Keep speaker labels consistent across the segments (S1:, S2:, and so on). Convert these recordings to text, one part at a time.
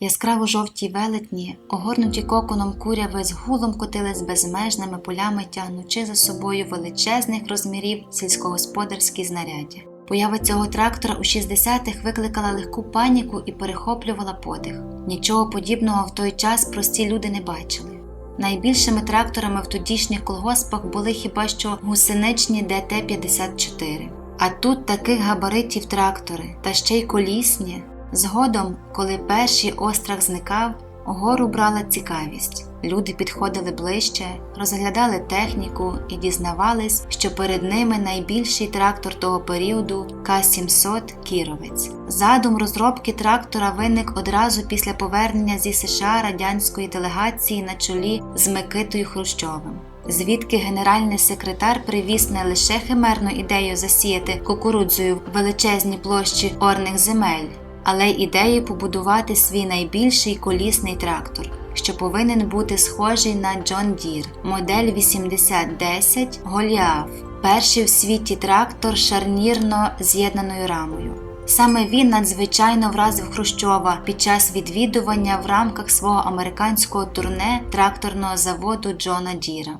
S1: Яскраво жовті велетні, огорнуті коконом куряви з гулом котились безмежними полями, тягнучи за собою величезних розмірів сільськогосподарські знаряддя. Поява цього трактора у 60-х викликала легку паніку і перехоплювала подих. Нічого подібного в той час прості люди не бачили. Найбільшими тракторами в тодішніх колгоспах були хіба що гусеничні ДТ-54. А тут таких габаритів трактори, та ще й колісні. Згодом, коли перший острах зникав, гору брала цікавість. Люди підходили ближче, розглядали техніку і дізнавались, що перед ними найбільший трактор того періоду К-700 Кіровець. Задум розробки трактора виник одразу після повернення зі США радянської делегації на чолі з Микитою Хрущовим. Звідки генеральний секретар привіз не лише химерну ідею засіяти кукурудзою величезні площі орних земель, але й ідею побудувати свій найбільший колісний трактор, що повинен бути схожий на John Deere, модель 8010 Голіаф, перший в світі трактор шарнірно з'єднаною рамою. Саме він надзвичайно вразив Хрущова під час відвідування в рамках свого американського турне тракторного заводу Джона Діра.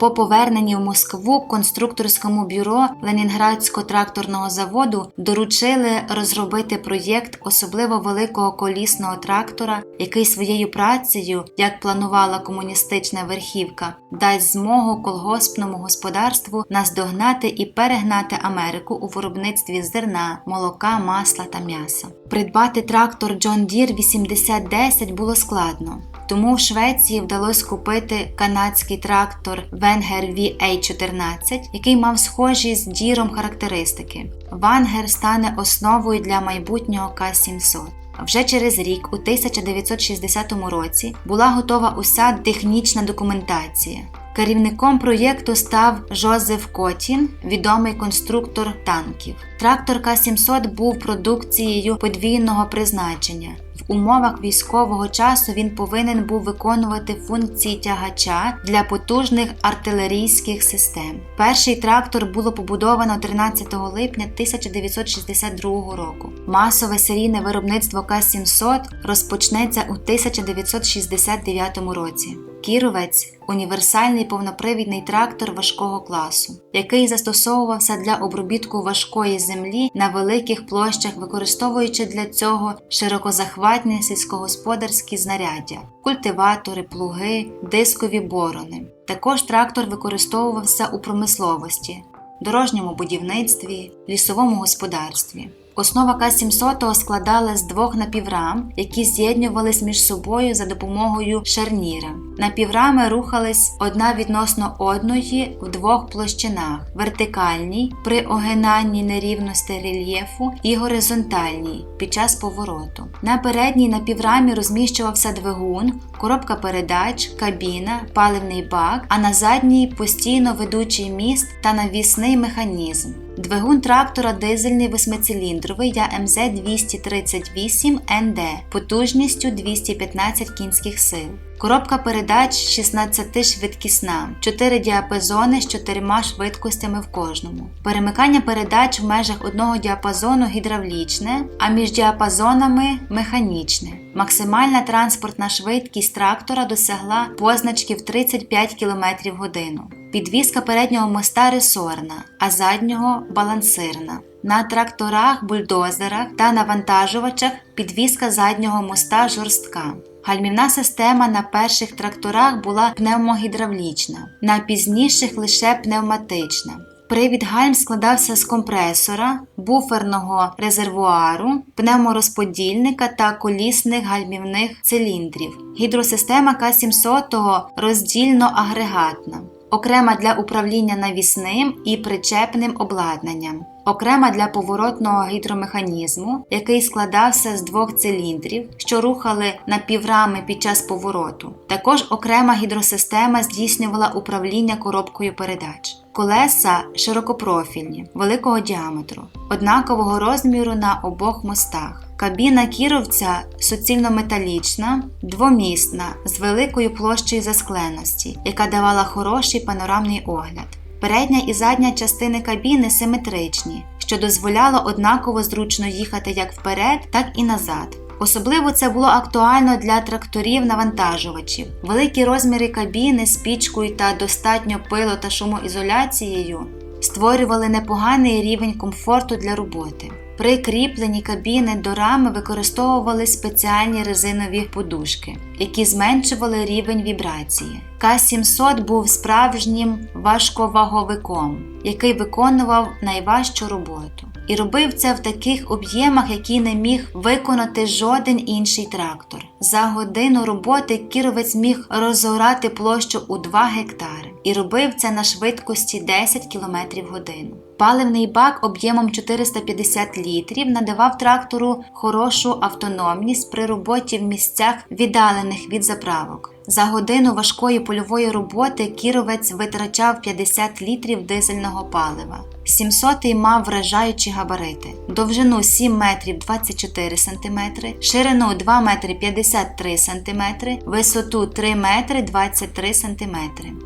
S1: По поверненні в Москву конструкторському бюро Ленінградського тракторного заводу доручили розробити проєкт особливо великого колісного трактора, який своєю працею, як планувала комуністична верхівка, дасть змогу колгоспному господарству наздогнати і перегнати Америку у виробництві зерна, молока, масла та м'яса. Придбати трактор John Deere 8010 було складно. Тому в Швеції вдалося купити канадський трактор Wenger VA14, який мав схожі з діром характеристики. Вангер стане основою для майбутнього К-700. Вже через рік, у 1960 році, була готова уся технічна документація. Керівником проєкту став Жозеф Котін, відомий конструктор танків. Трактор К-700 був продукцією подвійного призначення. Умовах військового часу він повинен був виконувати функції тягача для потужних артилерійських систем. Перший трактор було побудовано 13 липня 1962 року. Масове серійне виробництво К-700 розпочнеться у 1969 році. Кіровець універсальний повнопривідний трактор важкого класу, який застосовувався для обробітку важкої землі на великих площах, використовуючи для цього широкозахватні сільськогосподарські знаряддя, культиватори, плуги, дискові борони. Також трактор використовувався у промисловості, дорожньому будівництві, лісовому господарстві. Основа К-700 складала з двох напіврам, які з'єднувались між собою за допомогою шарніра. Напіврами рухались одна відносно одної в двох площинах: вертикальній при огинанні нерівності рельєфу і горизонтальній під час повороту. На передній напіврамі розміщувався двигун, коробка передач, кабіна, паливний бак, а на задній постійно ведучий міст та навісний механізм. Двигун трактора дизельний восьмициліндровий ЯМЗ 238 НД потужністю 215 кінських сил. Коробка передач 16 швидкісна, 4 діапазони з 4 швидкостями в кожному. Перемикання передач в межах одного діапазону гідравлічне, а між діапазонами механічне. Максимальна транспортна швидкість трактора досягла позначки в 35 км в годину. Підвізка переднього моста ресорна, а заднього балансирна. На тракторах, бульдозерах та навантажувачах підвізка заднього моста жорстка. Гальмівна система на перших тракторах була пневмогідравлічна, на пізніших лише пневматична. Привід гальм складався з компресора, буферного резервуару, пневморозподільника та колісних гальмівних циліндрів. Гідросистема К-700 роздільно-агрегатна, окрема для управління навісним і причепним обладнанням, окрема для поворотного гідромеханізму, який складався з двох циліндрів, що рухали напіврами під час повороту. Також окрема гідросистема здійснювала управління коробкою передач. Колеса широкопрофільні, великого діаметру, однакового розміру на обох мостах. Кабіна кіровця суцільно-металічна, двомісна, з великою площею заскленості, яка давала хороший панорамний огляд. Передня і задня частини кабіни симетричні, що дозволяло однаково зручно їхати як вперед, так і назад. Особливо це було актуально для тракторів-навантажувачів. Великі розміри кабіни з пічкою та достатньо пило та шумоізоляцією створювали непоганий рівень комфорту для роботи. При кріпленні кабіни до рами використовували спеціальні резинові подушки, які зменшували рівень вібрації. К-700 був справжнім важковаговиком, який виконував найважчу роботу. І робив це в таких об'ємах, які не міг виконати жоден інший трактор. За годину роботи кіровець міг розорати площу у 2 гектари і робив це на швидкості 10 км годину. Паливний бак об'ємом 450 літрів надавав трактору хорошу автономність при роботі в місцях віддалених від заправок. За годину важкої польової роботи кіровець витрачав 50 літрів дизельного палива. 700 мав вражаючі габарити, довжину 7 метрів 24 см, ширину 2 метри 53 см, висоту 3 метри 23 см.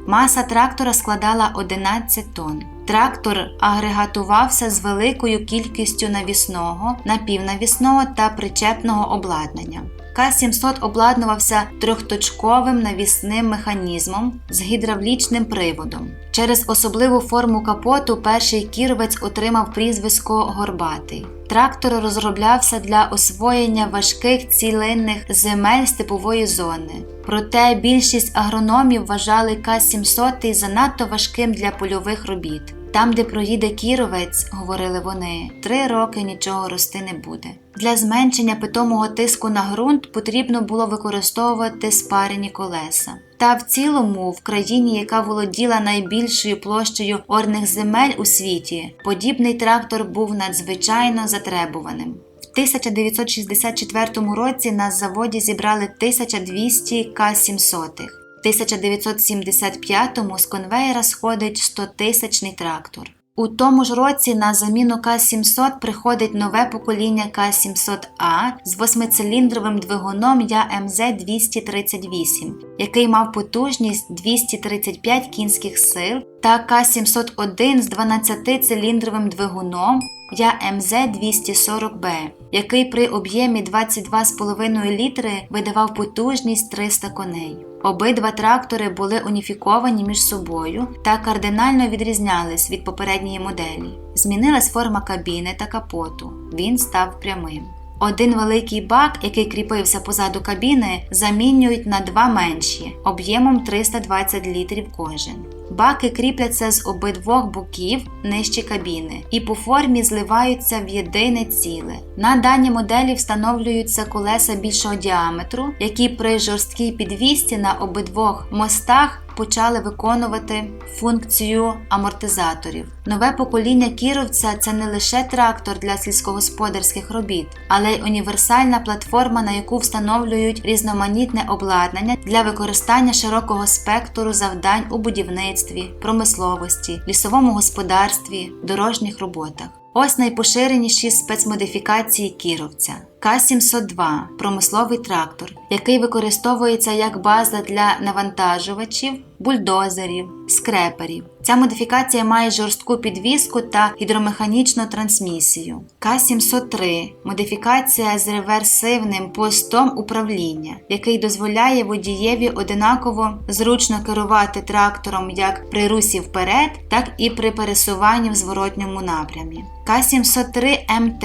S1: Маса трактора складала 11 тонн. Трактор агрегатувався з великою кількістю навісного, напівнавісного та причепного обладнання. К-700 обладнувався трьохточковим навісним механізмом з гідравлічним приводом. Через особливу форму капоту перший кіровець отримав прізвисько Горбатий. Трактор розроблявся для освоєння важких цілинних земель степової зони. Проте більшість агрономів вважали К-700 занадто важким для польових робіт. Там, де проїде кіровець, говорили вони, три роки нічого рости не буде. Для зменшення питомого тиску на ґрунт потрібно було використовувати спарені колеса. Та в цілому, в країні, яка володіла найбільшою площею орних земель у світі, подібний трактор був надзвичайно затребуваним. В 1964 році на заводі зібрали 1200 К-700. В 1975-му з конвеєра сходить 100-тисячний трактор. У тому ж році на заміну К-700 приходить нове покоління К-700А з восьмициліндровим двигуном ЯМЗ-238, який мав потужність 235 кінських сил, та К-701 з 12-циліндровим двигуном ЯМЗ-240Б, який при об'ємі 22,5 літри видавав потужність 300 коней. Обидва трактори були уніфіковані між собою та кардинально відрізнялись від попередньої моделі. Змінилась форма кабіни та капоту. Він став прямим. Один великий бак, який кріпився позаду кабіни, замінюють на два менші об'ємом 320 літрів кожен. Баки кріпляться з обидвох боків нижче кабіни і по формі зливаються в єдине ціле. На даній моделі встановлюються колеса більшого діаметру, які при жорсткій підвісті на обидвох мостах почали виконувати функцію амортизаторів. Нове покоління кіровця це не лише трактор для сільськогосподарських робіт, але й універсальна платформа, на яку встановлюють різноманітне обладнання для використання широкого спектру завдань у будівництві, промисловості, лісовому господарстві, дорожніх роботах. Ось найпоширеніші спецмодифікації кіровця. К-702 промисловий трактор, який використовується як база для навантажувачів, бульдозерів, скреперів. Ця модифікація має жорстку підвіску та гідромеханічну трансмісію. К-703 модифікація з реверсивним постом управління, який дозволяє водієві одинаково зручно керувати трактором як при русі вперед, так і при пересуванні в зворотньому напрямі. К-703 МТ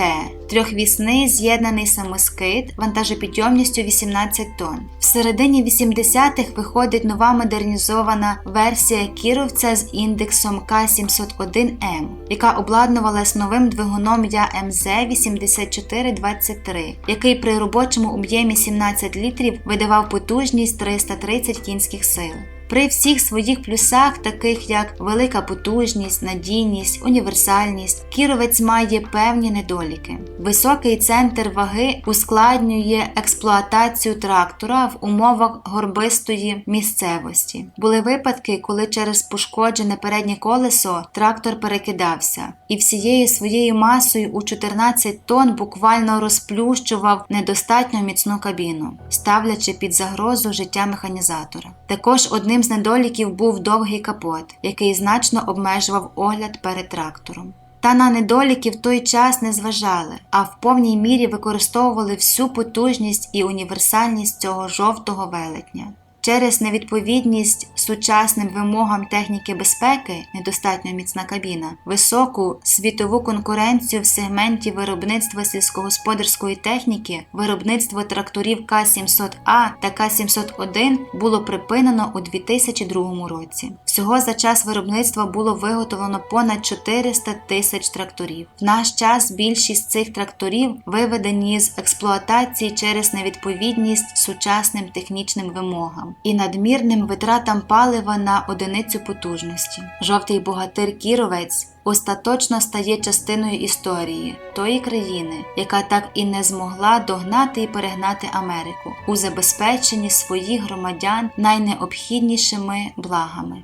S1: трьохвісний з'єднаний самоскид вантажопідйомністю 18 тонн. В середині 80-х виходить нова модернізована версія кіровця з індексом К701М, яка обладнувалась новим двигуном ЯМЗ 8423, який при робочому об'ємі 17 літрів видавав потужність 330 кінських сил. При всіх своїх плюсах, таких як велика потужність, надійність, універсальність, кіровець має певні недоліки. Високий центр ваги ускладнює експлуатацію трактора в умовах горбистої місцевості. Були випадки, коли через пошкоджене переднє колесо трактор перекидався і всією своєю масою у 14 тонн буквально розплющував недостатньо міцну кабіну, ставлячи під загрозу життя механізатора. Також одним Одним з недоліків був довгий капот, який значно обмежував огляд перед трактором. Та на недоліки в той час не зважали, а в повній мірі використовували всю потужність і універсальність цього жовтого велетня. Через невідповідність сучасним вимогам техніки безпеки, недостатньо міцна кабіна, високу світову конкуренцію в сегменті виробництва сільськогосподарської техніки, виробництво тракторів К-700А та К-701 було припинено у 2002 році. Всього за час виробництва було виготовлено понад 400 тисяч тракторів. В наш час більшість цих тракторів виведені з експлуатації через невідповідність сучасним технічним вимогам і надмірним витратам палива на одиницю потужності. Жовтий богатир Кіровець остаточно стає частиною історії тої країни, яка так і не змогла догнати і перегнати Америку у забезпеченні своїх громадян найнеобхіднішими благами.